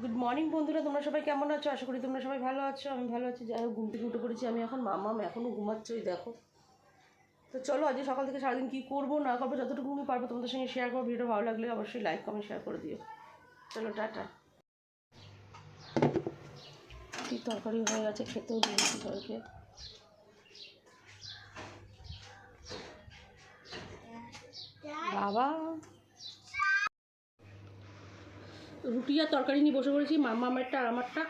Good morning বন্ধুরা। তোমরা সবাই কেমন আছো? আশা করি তোমরা সবাই ভালো আছো। আমি ভালো আছি। যাই হোক, ঘুম থেকে উঠে পড়েছি। আমি এখন মামাম এখনও ওই দেখো। তো চলো, আজকে সকাল থেকে সারাদিন কী করব, না করব, যতটুকু আমি পারব তোমাদের সঙ্গে শেয়ার করব। ভিডিও ভালো লাগলে অবশ্যই লাইক কমেন্ট শেয়ার করে দিও। চলো, টাটা। কি তরকারি হয়ে গেছে খেতেও দিয়েছি সবাইকে বাবা। রুটি আর তরকারি নিয়ে বসে পড়েছি, মাম্মা আমারটা আর আমারটা।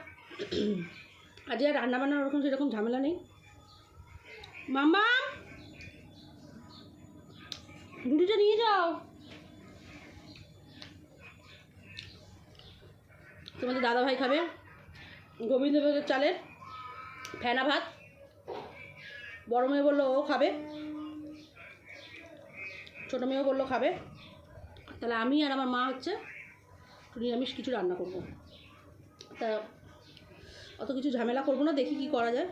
আজকে আর রান্না বান্নার ওরকম সেরকম ঝামেলা নেই। মাম্মা! রুটিটা নিয়ে যাও। তোমাদের দাদা ভাই খাবে। গোবিন্দভোগের চালের ফেনা ভাত। বড় মেয়ে বলল ও খাবে। ছোটো মেয়েও বলল খাবে। তাহলে আমি আর আমার মা হচ্ছে নিরামিষ কিছু রান্না করব। তা অত কিছু ঝামেলা করব না, দেখি কি করা যায়।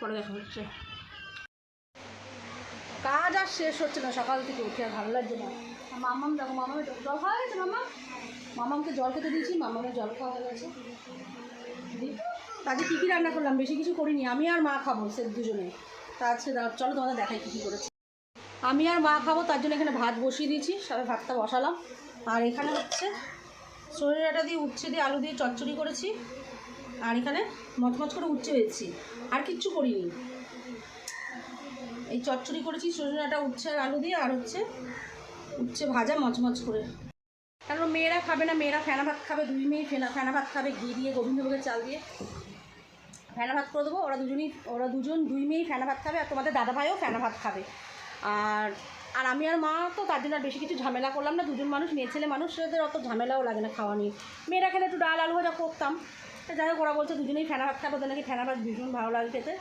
পরে দেখা হচ্ছে। কাজ আর শেষ হচ্ছে না, সকাল থেকে উঠে আর ভালো লাগছে না। মামাম, দেখো মামামের জল খাওয়া গেছে মামা? মামামকে জল খেতে দিয়েছি, মামামের জল খাওয়া হয়ে গেছে। আজকে কী কী রান্না করলাম? বেশি কিছু করিনি। আমি আর মা খাব সে দুজনে। তা আজকে চলো তোমাদের দেখাই কী কী করেছি। আমি আর মা খাব, তার জন্য এখানে ভাত বসিয়ে দিয়েছি সবাই ভাতটা বসালাম। আর এখানে হচ্ছে সরিষাটা দিয়ে উচ্ছে দিয়ে আলু দিয়ে চচ্চড়ি করেছি। আর এখানে মচমচ করে উচ্ছে হয়েছি আর কিচ্ছু করিনি। এই চচ্চড়ি করেছি সজনাটা উচ্ছে আর আলু দিয়ে, আর হচ্ছে উচ্ছে ভাজা মচমচ করে। কারণ মেয়েরা খাবে না, মেয়েরা ফেনা ভাত খাবে, দুই মেয়ে ফেনা ফেনা ভাত খাবে, ঘি দিয়ে, গোবিন্দভোগের চাল দিয়ে। ফেনা ভাত করে দেবো। ওরা দুজনই, ওরা দুজন দুই মেয়েই ফেনা ভাত খাবে, আর তোমাদের দাদা ভাইও ফেনা ভাত খাবে। আর আর আমি আর মা তো তার জন্য আর বেশি কিছু ঝামেলা করলাম না। দুজন মানুষ, মেয়ে ছেলে মানুষ ওদের অত ঝামেলাও লাগে না খাওয়া নিয়ে। মেয়েরা খেলে একটু ডাল আলু ভাজা করতাম। যাই হোক, ওরা বলছে দুজনেই ফেনা ভাত খাবে, ওদের নাকি ফেনা ভাত ভীষণ ভালো লাগে খেতে।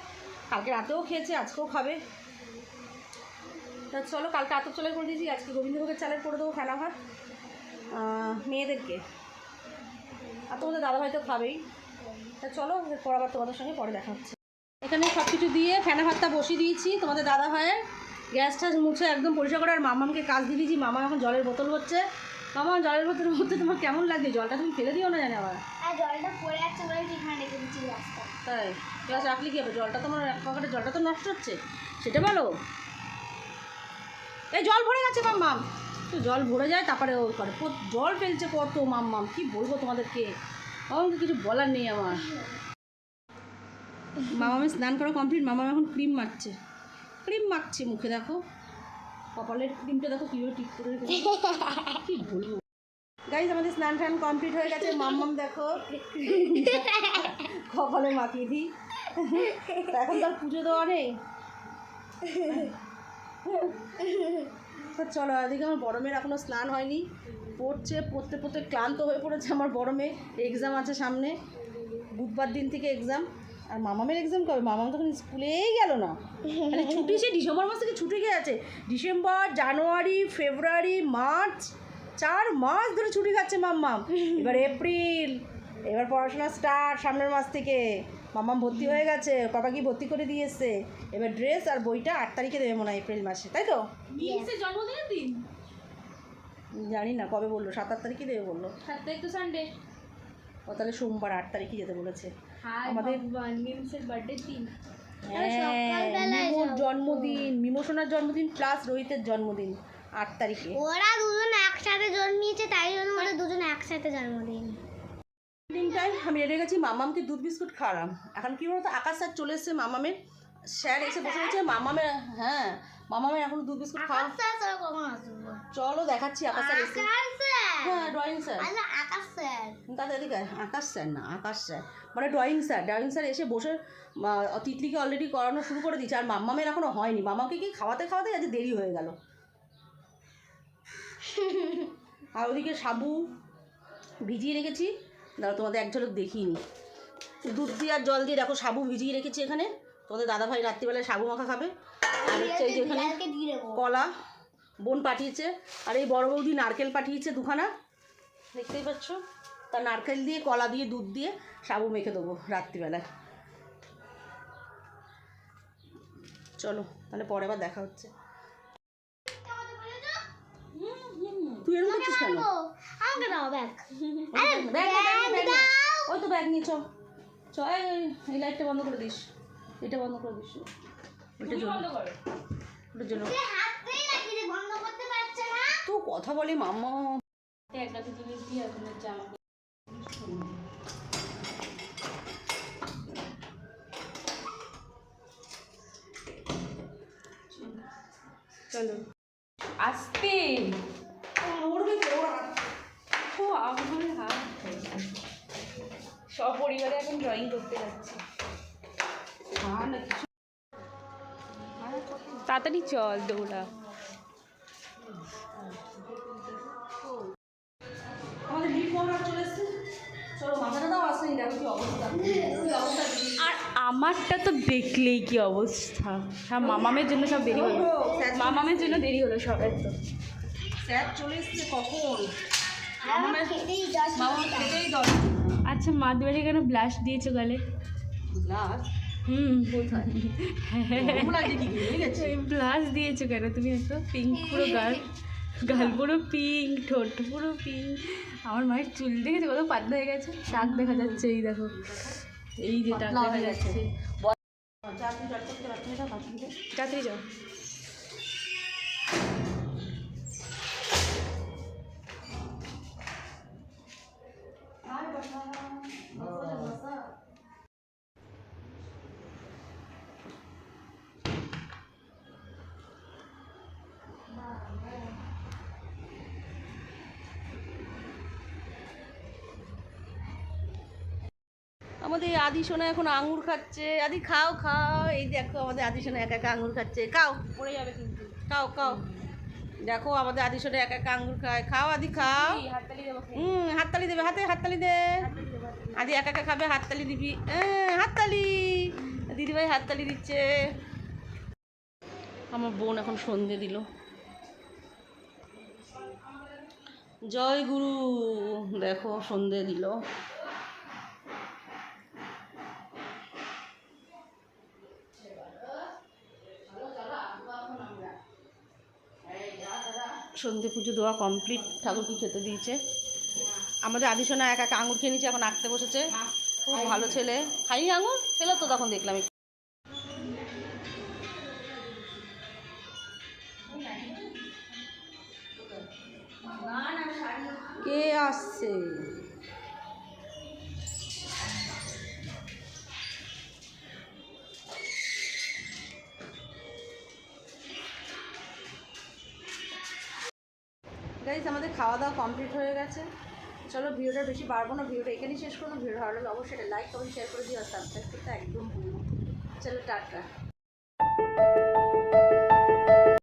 কালকে রাতেও খেয়েছে, আজকেও খাবে। তা চলো, কালকে আতপ চলে করে দিয়েছি, আজকে গোবিন্দভোগের চালের করে দেবো ফেনা ভাত মেয়েদেরকে। আর তোমাদের দাদাভাই তো খাবেই। তা চলো এরপর আবার তোমাদের সঙ্গে পরে দেখা হচ্ছে। এখানে সব কিছু দিয়ে ফেনা ভাতটা বসিয়ে দিয়েছি। তোমাদের দাদা ভাইয়ের গ্যাস ট্যাস মুছে একদম পরিষ্কার করে আর মামামকে কাজ দিয়ে দিয়েছি। মামা এখন জলের বোতল হচ্ছে। মামা জলের বোতলের মধ্যে তোমার কেমন লাগে জলটা তুমি ফেলে দিও না জানি আবার। জলটা পড়ে যাচ্ছে বলে এখানে রেখে দিচ্ছি তাই? গ্লাস রাখলে কি হবে? জলটা তোমার এক পকেটে জলটা তো নষ্ট হচ্ছে। সেটা বলো। এই জল ভরে গেছে মাম্মাম। তো জল ভরে যায় তারপরে ও করে। জল ফেলছে কত মাম্মাম? কি বলব তোমাদেরকে? আমাকে কিছু বলার নেই আমার। মামামে স্নান করা কমপ্লিট মামাম এখন ক্রিম মাখছে। ক্রিম মাখছে মুখে, দেখো। কপালের ক্রিমটা দেখো কীভাবে টিপ করে বলব? গাইজ আমাদের স্নান টান কমপ্লিট হয়ে গেছে। মাম্মাম দেখো, কপালে মাখিয়ে দিই। এখন তার পুজো দেওয়া নেই। চলো, এদিকে আমার বড় মেয়ের এখনও স্নান হয়নি। পড়ছে, পড়তে পড়তে ক্লান্ত হয়ে পড়েছে আমার বড় মেয়ে। এক্সাম আছে সামনে। বুধবার দিন থেকে এক্সাম আর মামামের এক্সাম কবে? মামাম তখন স্কুলেই গেল না। মানে ছুটি সে ডিসেম্বর মাস থেকে ছুটি গিয়ে ডিসেম্বর, জানুয়ারি, ফেব্রুয়ারি, মার্চ, চার মাস ধরে ছুটি খাচ্ছে মাম্মাম। এবার এপ্রিল, এবার পড়াশোনা স্টার্ট সামনের মাস থেকে। মাম্মাম ভর্তি হয়ে গেছে বাবা কি ভর্তি করে দিয়েছে এবার ড্রেস আর বইটা আট তারিখে দেবে মনে হয় এপ্রিল মাসে, তাই তো? জন্মদিনের দিন? জানি না কবে বলল? সাত আট তারিখে দেবে বলল। সাত তারিখ তো সানডে ও তাহলে সোমবার আট তারিখে যেতে বলেছে। আমাদের- বার্থডে দিন। হ্যাঁ জন্মদিন মিমোসোনার জন্মদিন প্লাস রোহিতের জন্মদিন আট তারিখে। ওরা দুজন একসাথে জন্মিয়েছে তাই জন্য ওরা দুজন একসাথে জন্মদিন। দিনটায় আমি রেডি গেছি মামামকে দুধ বিস্কুট খাওয়ালাম। এখন কি বলতো আকাশ স্যার চলে এসেছে মামামের। স্যার এসে বসে বলছে মামামের হ্যাঁ মামামের এখন দুধ বিস্কুট খাওয়া চলো দেখাচ্ছি আকাশ স্যার এসে। হ্যাঁ ড্রয়িং স্যার। আকাশ স্যার। তাদের এদিকে আকাশ স্যার না আকাশ স্যার। মানে ড্রয়িং স্যার ড্রয়িং স্যার এসে বসে তিতলিকে অলরেডি করানো শুরু করে দিয়েছে আর মাম্মামের এখনও হয়নি। মামাকে কি খাওয়াতে খাওয়াতে আজ দেরি হয়ে গেল। আর ওদিকে সাবু ভিজিয়ে রেখেছি। দাঁড়া তোমাদের এক ঝলক দেখিনি দুধ দিয়ে আর জল দিয়ে দেখো সাবু ভিজিয়ে রেখেছি এখানে। তোমাদের দাদাভাই রাত্রিবেলায় সাবু মাখা খাবে। আর হচ্ছে এই যে এখানে কলা বোন পাঠিয়েছে। আর এই বড় বৌদি নারকেল পাঠিয়েছে দুখানা। দেখতেই পাচ্ছ? তা নারকেল দিয়ে কলা দিয়ে দুধ দিয়ে সাবু মেখে দেবো রাত্রিবেলায়। চলো তাহলে পরে আবার দেখা হচ্ছে। তুই এরকম করছিস কেন? আমাকে দাও ব্যাগ। ব্যাগ ওই তো ব্যাগ নিয়ে চ। চ এই, এই, এই লাইটটা বন্ধ করে দিস। এটা বন্ধ করে দিস। ওইটা জন্য ওটার জন্য হাতটাই রাখি রে বন্ধ করতে পারছে না? তো কথা বলি মাম্মা। একটা জিনিস দিয়ে এখন হচ্ছে চলো। আসতে। সপরিবারে এখন ড্রয়িং করতে যাচ্ছি। তাড়াতাড়ি চল দৌড়া। আর আমারটা তো দেখলেই কি অবস্থা। হ্যাঁ মামামের জন্য সব দেরি হলো। মামামের জন্য দেরি হলো সবাই তো। স্যার চলে এসছে কখন? আচ্ছা মা দুয়ারে কেন ব্লাশ দিয়েছ গালে? ব্লাশ দিয়েছ কেন? তুমি এত পিঙ্ক পুরো গাল গাল পুরো পিঙ্ক ঠোঁট পুরো পিঙ্ক আমার মায়ের চুল দেখেছে কত পাতলা হয়ে গেছে? টাক দেখা যাচ্ছে এই দেখো। এই যে টাক দেখা যাচ্ছে। তাড়াতাড়ি যাও। আমাদের আদি সোনা এখন আঙুর খাচ্ছে। আদি খাও খাও। এই দেখো আমাদের আদি সোনা একা একা আঙুর খাচ্ছে। খাও। পড়ে যাবে কিন্তু। খাও খাও। দেখো আমাদের আদি সোনা একা একা আঙুর খায়। খাও আদি খাও। হাততালি দেবো হুম হাততালি দেবে হাতে হাততালি দে। আদি একা একা খাবে হাততালি দিবি। হ্যাঁ হাততালি। দিদিভাই হাততালি দিচ্ছে। আমার বোন এখন সন্ধে দিল। জয় গুরু। দেখো সন্ধে দিল। সন্ধে পুজো দেওয়া কমপ্লিট ঠাকুরকে খেতে দিয়েছে। আমাদের আদিসোনা এক একা আঙুর খেয়ে নিচ্ছে এখন আঁকতে বসেছে। খুব ভালো ছেলে। খাই আঙুর? খেলো তো তখন দেখলাম। কে আসছে? গাইজ আমাদের খাওয়া দাওয়া কমপ্লিট হয়ে গেছে। চলো ভিডিওটা বেশি বাড়বো না, ভিডিওটা এখানেই শেষ করুন ভিডিও ভালো লাগলে অবশ্যই লাইক কমেন্ট শেয়ার করে দিও আর সাবস্ক্রাইব করতে একদম ভুলো। চলো টাটা।